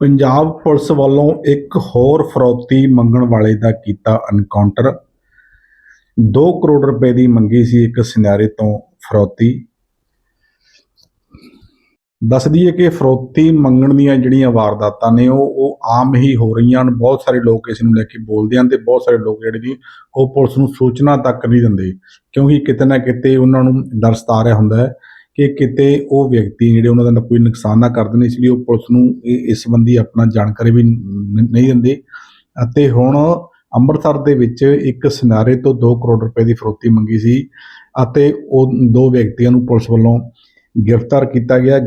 Punjab police ਵੱਲੋਂ ਇੱਕ ਹੋਰ ਫਰੌਤੀ ਮੰਗਣ ਵਾਲੇ ਦਾ ਕੀਤਾ ਐਨਕਾਊਂਟਰ 2 ਕਰੋੜ ਰੁਪਏ ਦੀ ਮੰਗੀ ਸੀ ਇੱਕ ਸੁਨਿਆਰੇ ਤੋਂ ਫਰੌਤੀ। ਦੱਸਦੀ ਹੈ ਕਿ ਫਰੌਤੀ ਮੰਗਣ ਦੀਆਂ ਜਿਹੜੀਆਂ ਵਾਰਦਾਤਾਂ ਨੇ ਉਹ ਉਹ ਆਮ ਹੀ ਹੋ ਰਹੀਆਂ ਹਨ। ਬਹੁਤ ਸਾਰੇ ਲੋਕ ਇਸ ਨੂੰ ਲੈ ਕੇ ਬੋਲਦੇ ਹਨ ਤੇ ਬਹੁਤ ਸਾਰੇ ਲੋਕ ਜਿਹੜੇ ਨੇ, ਉਹ ਪੁਲਿਸ ਨੂੰ ਸੂਚਨਾ ਤੱਕ ਨਹੀਂ ਦਿੰਦੇ। ਕਿਉਂਕਿ ਕਿਤੇ ਨਾ ਕਿਤੇ ਉਹਨਾਂ ਨੂੰ ਡਰ ਸਤਾ ਰਿਹਾ ਹੁੰਦਾ ਹੈ। ਕਿ ਕਿਤੇ ਉਹ ਵਿਅਕਤੀ ਜਿਹੜੇ ਉਹਨਾਂ ਦਾ ਕੋਈ ਨੁਕਸਾਨ ਨਾ ਕਰ ਦੇਣ, ਇਸ ਲਈ ਉਹ ਪੁਲਿਸ ਨੂੰ ਇਹ- ਇਸ ਸੰਬੰਧੀ ਆਪਣਾ ਜਾਣਕਾਰੀ ਵੀ ਨਹੀਂ ਦਿੰਦੇ। ਅਤੇ ਹੁਣ ਅੰਮ੍ਰਿਤਸਰ ਦੇ ਵਿੱਚ ਇੱਕ ਸਿਨਾਰੇ ਤੋਂ 2 ਕਰੋੜ ਰੁਪਏ ਦੀ ਫਰੋਤੀ ਮੰਗੀ ਸੀ ਅਤੇ ਉਹ ਦੋ ਵਿਅਕਤੀਆਂ ਨੂੰ ਪੁਲਿਸ ਵੱਲੋਂ ਗ੍ਰਿਫਤਾਰ ਕੀਤਾ ਗਿਆ।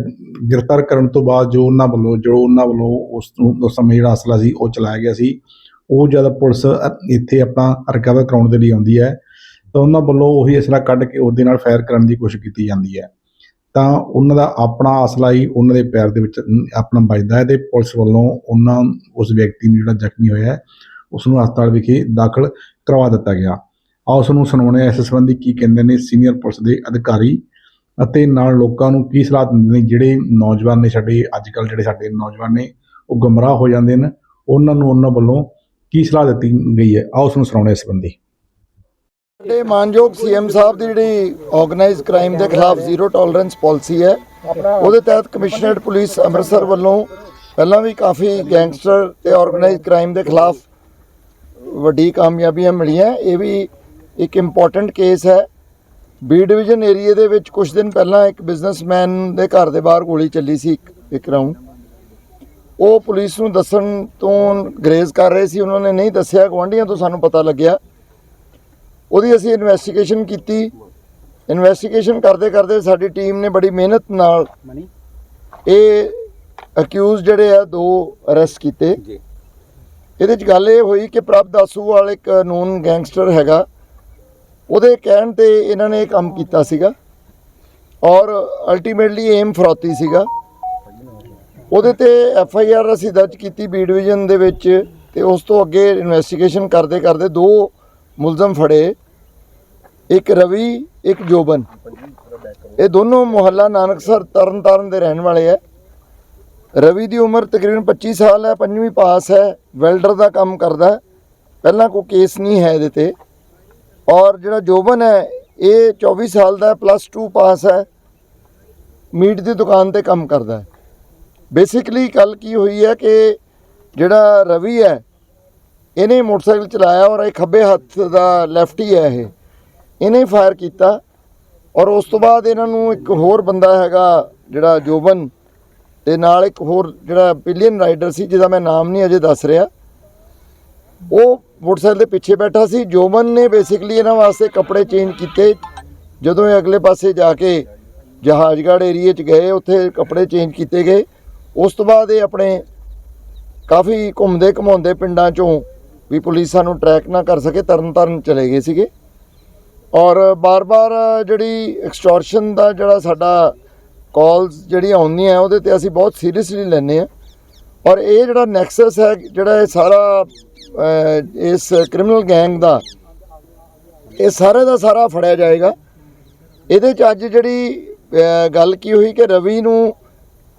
ਗ੍ਰਿਫਤਾਰ ਕਰਨ ਤੋਂ ਬਾਅਦ ਜੋ ਉਹਨਾਂ ਵੱਲੋਂ, ਜੋ ਉਹਨਾਂ ਵੱਲੋਂ ਉਸ ਨੂੰ, ਉਸ ਸਮੇਂ ਜਿਹੜਾ ਅਸਲਾ ਸੀ, ਉਹ ਚਲਾਇਆ ਗਿਆ ਸੀ। ਉਹ ਜਦ ਪੁਲਿਸ ਇੱਥੇ ਆਪਣਾ ਰਿਕਵਰ ਕਰਾਉਣ ਦੇ ਲਈ ਆਉਂਦੀ ਹੈ, ਤਾਂ ਉਹਨਾਂ ਵੱਲੋਂ ਉਹੀ ਅਸਲਾ ਕੱਢ ਕੇ ਉਹਦੇ ਨਾਲ ਫਾਇਰ ਕਰਨ ਦੀ ਕੋਸ਼ਿਸ਼ ਕੀਤੀ ਜਾਂਦੀ ਹੈ। ਤਾਂ ਉਹਨਾਂ ਦਾ ਆਪਣਾ ਅਸਲਾ ਹੀ ਉਹਨਾਂ ਦੇ ਪੈਰ ਦੇ ਵਿੱਚ ਆਪਣਾ ਵੱਜਦਾ ਹੈ ਤੇ ਪੁਲਿਸ ਵੱਲੋਂ ਉਹਨਾਂ ਉਸ ਵਿਅਕਤੀ ਨੂੰ ਜਿਹੜਾ ਜ਼ਖਮੀ ਹੋਇਆ ਹੈ ਉਸ ਨੂੰ ਹਸਪਤਾਲ ਵਿਖੇ ਦਾਖਲ ਕਰਵਾ ਦਿੱਤਾ ਗਿਆ। ਆਓ ਉਸ ਨੂੰ ਸੁਣਾਉਣੇ ਇਸ ਸੰਬੰਧੀ ਕੀ ਕਹਿੰਦੇ ਨੇ ਸੀਨੀਅਰ ਪੁਲਿਸ ਦੇ ਅਧਿਕਾਰੀ ਅਤੇ ਨਾਲ ਲੋਕਾਂ ਨੂੰ ਕੀ ਸਲਾਹ ਦਿੰਦੇ ਨੇ ਜਿਹੜੇ ਨੌਜਵਾਨ ਨੇ ਸਾਡੇ ਅੱਜ ਕੱਲ ਜਿਹੜੇ ਸਾਡੇ ਨੌਜਵਾਨ ਨੇ, ਉਹ ਗਮਰਾਹ ਹੋ ਜਾਂਦੇ ਨੇ, ਉਹਨਾਂ ਨੂੰ ਉਹਨਾਂ ਵੱਲੋਂ ਕੀ ਸਲਾਹ ਦਿੱਤੀ ਗਈ ਹੈ? ਆਓ ਉਸ ਨੂੰ ਸੁਣਾਉਣੇ ਇਸ ਸੰਬੰਧੀ। ਸਾਡੇ ਮਾਨਯੋਗ ਸੀਐਮ ਸਾਹਿਬ ਦੀ ਜਿਹੜੀ ਆਰਗੇਨਾਈਜ਼ਡ ਕ੍ਰਾਈਮ ਦੇ ਖਿਲਾਫ ਜ਼ੀਰੋ ਟੋਲਰੈਂਸ ਪਾਲਿਸੀ ਹੈ, ਉਹਦੇ ਤਹਿਤ ਕਮਿਸ਼ਨਰੇਟ ਪੁਲਿਸ ਅੰਮ੍ਰਿਤਸਰ ਵੱਲੋਂ ਪਹਿਲਾਂ ਵੀ ਕਾਫੀ ਗੈਂਗਸਟਰ ਤੇ ਆਰਗੇਨਾਈਜ਼ਡ ਕ੍ਰਾਈਮ ਦੇ ਖਿਲਾਫ ਵੱਡੀ ਕਾਮਯਾਬੀਆਂ ਮਿਲੀਆਂ। ਇਹ ਵੀ ਇੱਕ ਇੰਪੋਰਟੈਂਟ ਕੇਸ ਹੈ। ਬੀ ਡਿਵੀਜ਼ਨ ਏਰੀਆ ਦੇ ਵਿੱਚ ਕੁਝ ਦਿਨ ਪਹਿਲਾਂ ਇੱਕ ਬਿਜ਼ਨਸਮੈਨ ਦੇ ਘਰ ਦੇ ਬਾਹਰ ਗੋਲੀ ਚੱਲੀ ਸੀ ਇੱਕ- ਇੱਕ ਰਾਉਂਡ ਉਹ ਪੁਲਿਸ ਨੂੰ ਦੱਸਣ ਤੋਂ ਗਰੇਜ਼ ਕਰ ਰਹੇ ਸੀ। ਉਹਨਾਂ ਨੇ ਨਹੀਂ ਦੱਸਿਆ ਗਵਾਂਢੀਆਂ ਤੋਂ ਸਾਨੂੰ ਪਤਾ ਲੱਗਿਆ। ਉਹਦੀ ਅਸੀਂ ਇਨਵੈਸਟੀਗੇਸ਼ਨ ਕੀਤੀ। ਇਨਵੈਸਟੀਗੇਸ਼ਨ ਕਰਦੇ ਕਰਦੇ ਸਾਡੀ ਟੀਮ ਨੇ ਬੜੀ ਮਿਹਨਤ ਨਾਲ ਇਹ ਅਕਿਊਜ਼ ਜਿਹੜੇ ਆ ਦੋ ਅਰੈਸਟ ਕੀਤੇ। ਇਹਦੇ ਚ ਗੱਲ ਇਹ ਹੋਈ ਕਿ ਪ੍ਰਭ ਦਾਸੂ ਵਾਲ ਇੱਕ ਨੂਨ ਗੈਂਗਸਟਰ ਹੈਗਾ। ਉਹਦੇ ਕਹਿਣ ਤੇ ਇਹਨਾਂ ਨੇ ਇਹ ਕੰਮ ਕੀਤਾ ਸੀਗਾ। ਔਰ ਅਲਟੀਮੇਟਲੀ ਏਮ ਫਰੌਤੀ ਸੀਗਾ। ਉਹਦੇ ਤੇ ਐਫ ਆਈ ਆਰ ਅਸੀਂ ਦਰਜ ਕੀਤੀ ਬੀ ਡਿਵੀਜ਼ਨ ਦੇ ਵਿੱਚ ਤੇ ਉਸ ਤੋਂ ਅੱਗੇ ਇਨਵੈਸਟੀਗੇਸ਼ਨ ਕਰਦੇ ਕਰਦੇ ਦੋ ਮੁਲਜ਼ਮ ਫੜੇ, ਇੱਕ ਰਵੀ, ਇੱਕ ਜੋਬਨ। ਇਹ ਦੋਨੋਂ ਮੁਹੱਲਾ ਨਾਨਕਸਰ ਤਰਨਤਾਰਨ ਦੇ ਰਹਿਣ ਵਾਲੇ ਹੈ ਰਵੀ ਦੀ ਉਮਰ ਤਕਰੀਬਨ 25 ਸਾਲ ਹੈ, ਪੰਜਵੀਂ ਪਾਸ ਹੈ, ਵੈਲਡਰ ਦਾ ਕੰਮ ਕਰਦਾ ਪਹਿਲਾਂ ਕੋਈ ਕੇਸ ਨਹੀਂ ਹੈ ਇਹਦੇ ਤੇ। ਔਰ ਜਿਹੜਾ ਜੋਬਨ ਹੈ, ਇਹ 24 ਸਾਲ ਦਾ ਪਲੱਸ 2 ਪਾਸ ਹੈ। ਮੀਟ ਦੀ ਦੁਕਾਨ ਤੇ ਕੰਮ ਕਰਦਾ ਹੈ। ਬੇਸਿਕਲੀ ਗੱਲ ਕੀ ਹੋਈ ਹੈ ਕਿ ਜਿਹੜਾ ਰਵੀ ਹੈ ਇਹਨੇ ਮੋਟਰਸਾਈਕਲ ਚਲਾਇਆ ਔਰ ਇਹ ਖੱਬੇ ਹੱਥ ਦਾ ਲੈਫਟੀ ਹੈ ਇਹ। ਇਹਨੇ ਫਾਇਰ ਕੀਤਾ ਔਰ ਉਸ ਤੋਂ ਬਾਅਦ ਇਹਨਾਂ ਨੂੰ ਇੱਕ ਹੋਰ ਬੰਦਾ ਹੈਗਾ ਜਿਹੜਾ ਜੋਬਨ ਤੇ ਨਾਲ ਇੱਕ ਹੋਰ ਜਿਹੜਾ ਪਿਲੀਅਨ ਰਾਈਡਰ ਸੀ, ਜਿਹਦਾ ਮੈਂ ਨਾਮ ਨਹੀਂ ਅਜੇ ਦੱਸ ਰਿਹਾ। ਉਹ ਮੋਟਰਸਾਈਕਲ ਦੇ ਪਿੱਛੇ ਬੈਠਾ ਸੀ। ਜੋਬਨ ਨੇ ਬੇਸਿਕਲੀ ਇਹਨਾਂ ਵਾਸਤੇ ਕੱਪੜੇ ਚੇਂਜ ਕੀਤੇ। ਜਦੋਂ ਇਹ ਅਗਲੇ ਪਾਸੇ ਜਾ ਕੇ ਜਹਾਜ਼ਗੜ੍ਹ ਏਰੀਏ 'ਚ ਗਏ, ਉੱਥੇ ਕੱਪੜੇ ਚੇਂਜ ਕੀਤੇ ਗਏ। ਉਸ ਤੋਂ ਬਾਅਦ ਇਹ ਆਪਣੇ ਕਾਫੀ ਘੁੰਮਦੇ ਘਮਾਉਂਦੇ ਪਿੰਡਾਂ 'ਚੋਂ ਵੀ ਪੁਲਿਸ ਸਾਨੂੰ ਟਰੈਕ ਨਾ ਕਰ ਸਕੇ ਤਰਨ ਤਾਰਨ ਚਲੇ ਗਏ ਸੀਗੇ। ਔਰ ਬਾਰ-ਬਾਰ ਜਿਹੜੀ ਐਕਸਟੋਰਸ਼ਨ ਦਾ ਜਿਹੜਾ ਸਾਡਾ ਕਾਲਸ ਜਿਹੜੀਆਂ ਆਉਂਦੀਆਂ ਉਹਦੇ ਤੇ ਅਸੀਂ ਬਹੁਤ ਸੀਰੀਅਸਲੀ ਲੈਂਦੇ ਆ ਔਰ ਇਹ ਜਿਹੜਾ ਨੈਕਸਸ ਹੈ, ਜਿਹੜਾ ਇਹ ਸਾਰਾ ਇਸ ਕ੍ਰਿਮੀਨਲ ਗੈਂਗ ਦਾ, ਇਹ ਸਾਰੇ ਦਾ ਸਾਰਾ ਫੜਿਆ ਜਾਏਗਾ। ਇਹਦੇ ਚ ਅੱਜ ਜਿਹੜੀ ਗੱਲ ਕੀ ਹੋਈ ਕਿ ਰਵੀ ਨੂੰ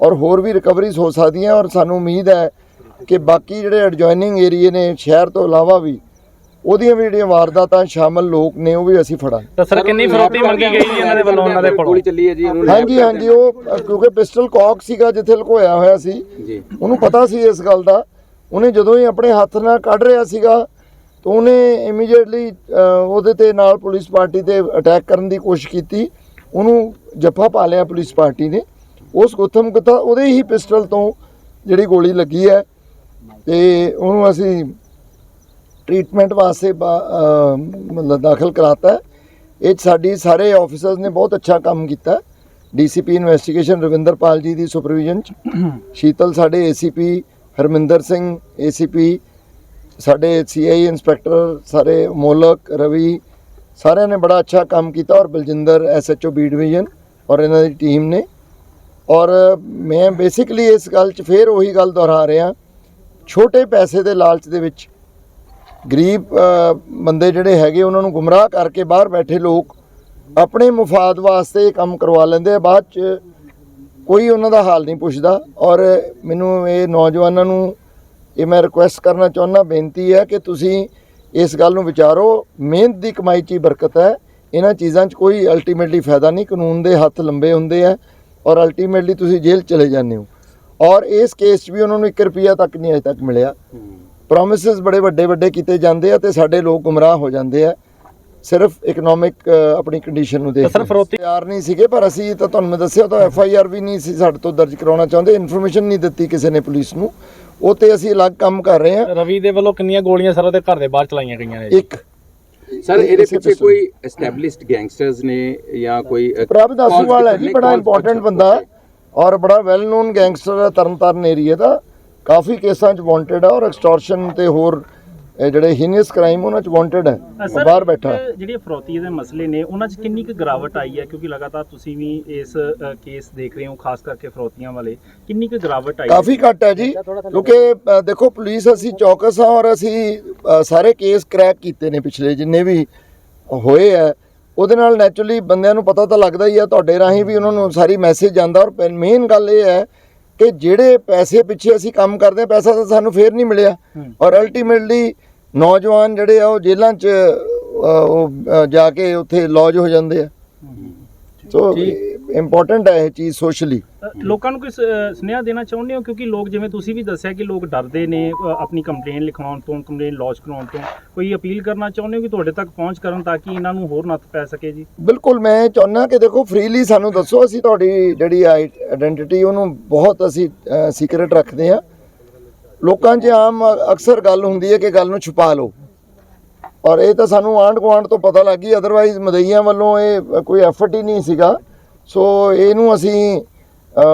ਔਰ ਹੋਰ ਵੀ ਰਿਕਵਰੀਜ਼ ਹੋ ਸਕਦੀਆਂ ਔਰ ਸਾਨੂੰ ਉਮੀਦ ਹੈ ਕਿ ਬਾਕੀ ਜਿਹੜੇ ਐਡਜੋਇਨਿੰਗ ਏਰੀਏ ਨੇ ਸ਼ਹਿਰ ਤੋਂ ਇਲਾਵਾ ਵੀ ਉਹਦੀਆਂ ਵੀ ਜਿਹੜੀਆਂ ਵਾਰਦਾਤਾਂ ਸ਼ਾਮਲ ਲੋਕ ਨੇ ਉਹ ਵੀ ਅਸੀਂ ਫੜਾਂਗੇ। ਤਾਂ ਸਰ ਕਿੰਨੀ ਫਰੋਤੀ ਮੰਗੀ ਗਈ ਜੀ ਇਹਨਾਂ ਦੇ ਵੱਲੋਂ ਉਹਨਾਂ ਦੇ ਕੋਲੋਂ? ਗੋਲੀ ਚੱਲੀ ਹੈ ਜੀ ਉਹਨੂੰ ਹਾਂਜੀ ਹਾਂਜੀ ਉਹ ਕਿਉਂਕਿ ਪਿਸਟਲ ਕੌਕ ਸੀਗਾ ਜਿੱਥੇ ਲੁਕੋਇਆ ਹੋਇਆ ਸੀ। ਜੀ। ਉਹਨੂੰ ਪਤਾ ਸੀ ਇਸ ਗੱਲ ਦਾ। ਉਹਨੇ ਜਦੋਂ ਹੀ ਆਪਣੇ ਹੱਥ ਨਾਲ ਕੱਢ ਰਿਹਾ ਸੀਗਾ ਤਾਂ ਉਹਨੇ ਇਮੀਡੀਏਟਲੀ ਉਹਦੇ ਤੇ ਨਾਲ ਪੁਲਿਸ ਪਾਰਟੀ ਤੇ ਅਟੈਕ ਕਰਨ ਦੀ ਕੋਸ਼ਿਸ਼ ਕੀਤੀ। ਉਹਨੂੰ ਜੱਫਾ ਪਾ ਲਿਆ ਪੁਲਿਸ ਪਾਰਟੀ ਨੇ। ਉਸ ਗੁੱਥਮ ਗੁੱਥਾ ਉਹਦੇ ਹੀ ਪਿਸਟਲ ਤੋਂ ਜਿਹੜੀ ਗੋਲੀ ਲੱਗੀ ਹੈ ਤੇ ਉਹਨੂੰ ਅਸੀਂ ਟ੍ਰੀਟਮੈਂਟ ਵਾਸਤੇ ਬਾ- ਮਤਲਬ ਦਾਖਲ ਕਰਾਤਾ ਇਹ 'ਚ ਸਾਡੀ ਸਾਰੇ ਆਫੀਸਰਸ ਨੇ ਬਹੁਤ ਅੱਛਾ ਕੰਮ ਕੀਤਾ। ਡੀਸੀਪੀ ਇਨਵੈਸਟੀਗੇਸ਼ਨ ਰਵਿੰਦਰਪਾਲ ਜੀ ਦੀ ਸੁਪਰਵਿਜ਼ਨ ਚ। ਸ਼ੀਤਲ ਸਾਡੇ ਏਸੀਪੀ ਹਰਮਿੰਦਰ ਸਿੰਘ ਏਸੀਪੀ ਸਾਡੇ ਸੀਆਈ ਇੰਸਪੈਕਟਰ ਸਾਰੇ ਮੋਲਕ, ਰਵੀ, ਸਾਰਿਆਂ ਨੇ ਬੜਾ ਅੱਛਾ ਕੰਮ ਕੀਤਾ ਔਰ ਬਲਜਿੰਦਰ ਐਸਐਚਓ ਬੀ ਡਿਵੀਜ਼ਨ ਔਰ ਇਹਨਾਂ ਦੀ ਟੀਮ ਨੇ। ਔਰ ਮੈਂ ਬੇਸਿਕਲੀ ਇਸ ਗੱਲ 'ਚ ਫੇਰ ਉਹੀ ਗੱਲ ਦੁਹਰਾ ਰਿਹਾ, ਛੋਟੇ ਪੈਸੇ ਦੇ ਲਾਲਚ ਦੇ ਵਿੱਚ ਗਰੀਬ ਬੰਦੇ ਜਿਹੜੇ ਹੈਗੇ ਉਹਨਾਂ ਨੂੰ ਗੁੰਮਰਾਹ ਕਰਕੇ ਬਾਹਰ ਬੈਠੇ ਲੋਕ ਆਪਣੇ ਮੁਫਾਦ ਵਾਸਤੇ ਇਹ ਕੰਮ ਕਰਵਾ ਲੈਂਦੇ ਆ, ਬਾਅਦ 'ਚ ਕੋਈ ਉਹਨਾਂ ਦਾ ਹਾਲ ਨਹੀਂ ਪੁੱਛਦਾ। ਔਰ ਮੈਨੂੰ ਇਹ ਨੌਜਵਾਨਾਂ ਨੂੰ ਇਹ ਮੈਂ ਰਿਕੁਐਸਟ ਕਰਨਾ ਚਾਹੁੰਦਾ, ਬੇਨਤੀ ਹੈ ਕਿ ਤੁਸੀਂ ਇਸ ਗੱਲ ਨੂੰ ਵਿਚਾਰੋ, ਮਿਹਨਤ ਦੀ ਕਮਾਈ 'ਚ ਹੀ ਬਰਕਤ ਹੈ। ਇਹਨਾਂ ਚੀਜ਼ਾਂ 'ਚ ਕੋਈ ਅਲਟੀਮੇਟਲੀ ਫਾਇਦਾ ਨਹੀਂ, ਕਾਨੂੰਨ ਦੇ ਹੱਥ ਲੰਬੇ ਹੁੰਦੇ ਆ। ਔਰ ਅਲਟੀਮੇਟਲੀ ਤੁਸੀਂ ਜੇਲ੍ਹ ਚਲੇ ਜਾਂਦੇ ਹੋ। ਔਰ ਇਸ ਕੇਸ 'ਚ ਵੀ ਉਹਨਾਂ ਨੂੰ 1 ਰੁਪਿਆ ਤੱਕ ਨਹੀਂ ਅਜੇ ਤੱਕ ਮਿਲਿਆ। ਪ੍ਰੋਮਿਸਸ ਬੜੇ ਵੱਡੇ ਵੱਡੇ ਕੀਤੇ ਜਾਂਦੇ ਆ ਤੇ ਸਾਡੇ ਲੋਕ ਗੁੰਮਰਾਹ ਹੋ ਜਾਂਦੇ ਆ। ਸਿਰਫ ਇਕਨੋਮਿਕ ਆਪਣੀ ਕੰਡੀਸ਼ਨ ਨੂੰ ਦੇਖ ਕੇ। ਤਿਆਰ ਨਹੀਂ ਸੀਗੇ ਪਰ ਅਸੀਂ ਤਾਂ ਤੁਹਾਨੂੰ ਮੈਂ ਦੱਸਿਆ ਤਾਂ ਐਫ ਆਈ ਆਰ ਵੀ ਨਹੀਂ ਸੀ ਸਾਡੇ ਤੋਂ ਦਰਜ ਕਰਾਉਣਾ ਚਾਹੁੰਦੇ ਇਨਫੋਰਮੇਸ਼ਨ ਨਹੀਂ ਦਿੱਤੀ ਕਿਸੇ ਨੇ ਪੁਲਿਸ ਨੂੰ। ਉਹ ਤੇ ਅਸੀਂ ਅਲੱਗ ਕੰਮ ਕਰ ਰਹੇ ਹਾਂ। ਰਵੀ ਦੇ ਵੱਲੋਂ ਕਿੰਨੀਆਂ ਗੋਲੀਆਂ ਸਰ ਉਹਦੇ ਘਰ ਦੇ ਬਾਹਰ ਚਲਾਈਆਂ ਗਈਆਂ ਨੇ? ਇੱਕ। ਸਰ ਇਹਦੇ ਪਿੱਛੇ। ਕੋਈ ਐਸਟੈਬਲਿਸ਼ਡ ਗੈਂਗਸਟਰਸ ਨੇ ਜਾਂ ਕੋਈ ਪ੍ਰਭ ਦਾਸੂਵਾਲ ਹੈ ਜੀ ਬੜਾ ਇੰਪੋਰਟੈਂਟ ਬੰਦਾ. ਔਰ ਬੜਾ ਵੈਲ ਨੋਨ ਗੈਂਗਸਟਰ ਹੈ ਤਰਨਤਾਰਨ ਏਰੀਆ ਦਾ ਕਾਫੀ ਕੇਸਾਂ 'ਚ ਵਾਂਟਡ ਹੈ ਔਰ ਐਕਸਟੋਰਸ਼ਨ ਤੇ ਹੋਰ ਇਹ ਜਿਹੜੇ ਹੀਨੀਅਸ ਕ੍ਰਾਈਮ ਉਹਨਾਂ 'ਚ ਵਾਂਟਡ ਹੈ ਉਹ ਬਾਹਰ ਬੈਠਾ ਹੈ। ਜਿਹੜੀ ਫਰੋਤੀ ਦੇ ਮਸਲੇ ਨੇ ਉਹਨਾਂ 'ਚ ਕਿੰਨੀ ਕੁ ਗਿਰਾਵਟ ਆਈ ਹੈ? ਕਿਉਂਕਿ ਲਗਾਤਾਰ ਤੁਸੀਂ ਵੀ ਇਸ ਕੇਸ ਦੇਖ ਰਹੇ ਹੋ ਖਾਸ ਕਰਕੇ ਫਰੋਤੀਆਂ ਵਾਲੇ। ਕਿੰਨੀ ਕੁ ਗਿਰਾਵਟ ਆਈ ਹੈ? ਕਾਫੀ ਘੱਟ ਹੈ ਜੀ ਕਿਉਂਕਿ ਦੇਖੋ ਪੁਲਿਸ ਅਸੀਂ ਚੌਕਸ ਹਾਂ ਔਰ ਅਸੀਂ ਸਾਰੇ ਕੇਸ ਕ੍ਰੈਕ ਕੀਤੇ ਨੇ ਪਿਛਲੇ ਜਿੰਨੇ ਵੀ ਹੋਏ ਆ ਉਹਦੇ ਨਾਲ ਨੈਚੁਰਲੀ ਬੰਦਿਆਂ ਨੂੰ ਪਤਾ ਤਾਂ ਲੱਗਦਾ ਹੀ ਆ ਤੁਹਾਡੇ ਰਾਹੀਂ ਵੀ ਉਹਨਾਂ ਨੂੰ ਸਾਰੀ ਮੈਸੇਜ ਜਾਂਦਾ। ਔਰ ਮੇਨ ਗੱਲ ਇਹ ਹੈ ਕਿ ਜਿਹੜੇ ਪੈਸੇ ਪਿੱਛੇ ਅਸੀਂ ਕੰਮ ਕਰਦੇ ਆ ਪੈਸਾ ਤਾਂ ਸਾਨੂੰ ਫੇਰ ਨਹੀਂ ਮਿਲਿਆ। ਔਰ ਅਲਟੀਮੇਟਲੀ ਨੌਜਵਾਨ ਜਿਹੜੇ ਆ ਉਹ ਜੇਲ੍ਹਾਂ 'ਚ ਉਹ ਜਾ ਕੇ ਉੱਥੇ ਲੌਜ ਹੋ ਜਾਂਦੇ ਆ। ਸੋ ਇੰਪੋਰਟੈਂਟ ਹੈ ਇਹ ਚੀਜ਼ ਸੋਸ਼ਲੀ ਲੋਕਾਂ ਨੂੰ ਕੋਈ ਸੁਨੇਹਾ ਦੇਣਾ ਚਾਹੁੰਦੇ ਹੋ? ਕਿਉਂਕਿ ਲੋਕ ਜਿਵੇਂ ਤੁਸੀਂ ਵੀ ਦੱਸਿਆ ਕਿ ਲੋਕ ਡਰਦੇ ਨੇ ਆਪਣੀ ਕੰਪਲੇਨ ਲਿਖਵਾਉਣ ਤੋਂ ਕੰਪਲੇਨ ਲੌਜ ਕਰਾਉਣ ਤੋਂ ਕੋਈ ਅਪੀਲ ਕਰਨਾ ਚਾਹੁੰਦੇ ਹੋ ਕਿ ਤੁਹਾਡੇ ਤੱਕ ਪਹੁੰਚ ਕਰਨ ਤਾਂ ਕਿ ਇਹਨਾਂ ਨੂੰ ਹੋਰ ਨੱਥ ਪੈ ਸਕੇ ਜੀ? ਬਿਲਕੁਲ ਮੈਂ ਚਾਹੁੰਦਾ ਕਿ ਦੇਖੋ ਫ੍ਰੀਲੀ ਸਾਨੂੰ ਦੱਸੋ ਅਸੀਂ ਤੁਹਾਡੀ ਜਿਹੜੀ ਆਇਡੈਂਟੀਟੀ ਉਹਨੂੰ ਬਹੁਤ ਅਸੀਂ ਸੀਕ੍ਰੀਟ ਰੱਖਦੇ ਆ ਲੋਕਾਂ 'ਚ ਆਮ ਅਕਸਰ ਗੱਲ ਹੁੰਦੀ ਹੈ ਕਿ ਗੱਲ ਨੂੰ ਛੁਪਾ ਲਓ। ਔਰ ਇਹ ਤਾਂ ਸਾਨੂੰ ਆਂਢ ਗੁਆਂਢ ਤੋਂ ਪਤਾ ਲੱਗ ਗਈ ਅਦਰਵਾਈਜ਼ ਮਦਈਆਂ ਵੱਲੋਂ ਇਹ ਕੋਈ ਐਫਰਟ ਹੀ ਨਹੀਂ ਸੀਗਾ। ਸੋ ਇਹਨੂੰ ਅਸੀਂ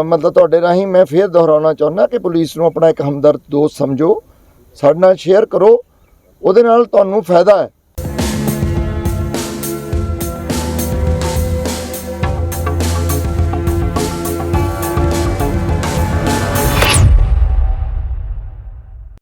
ਮਤਲਬ ਤੁਹਾਡੇ ਰਾਹੀਂ ਮੈਂ ਫੇਰ ਦੁਹਰਾਉਣਾ ਚਾਹੁੰਦਾ ਕਿ ਪੁਲਿਸ ਨੂੰ ਆਪਣਾ ਇੱਕ ਹਮਦਰਦ ਦੋਸਤ ਸਮਝੋ, ਸਾਡੇ ਨਾਲ ਸ਼ੇਅਰ ਕਰੋ। ਉਹਦੇ ਨਾਲ ਤੁਹਾਨੂੰ ਫਾਇਦਾ ਹੈ।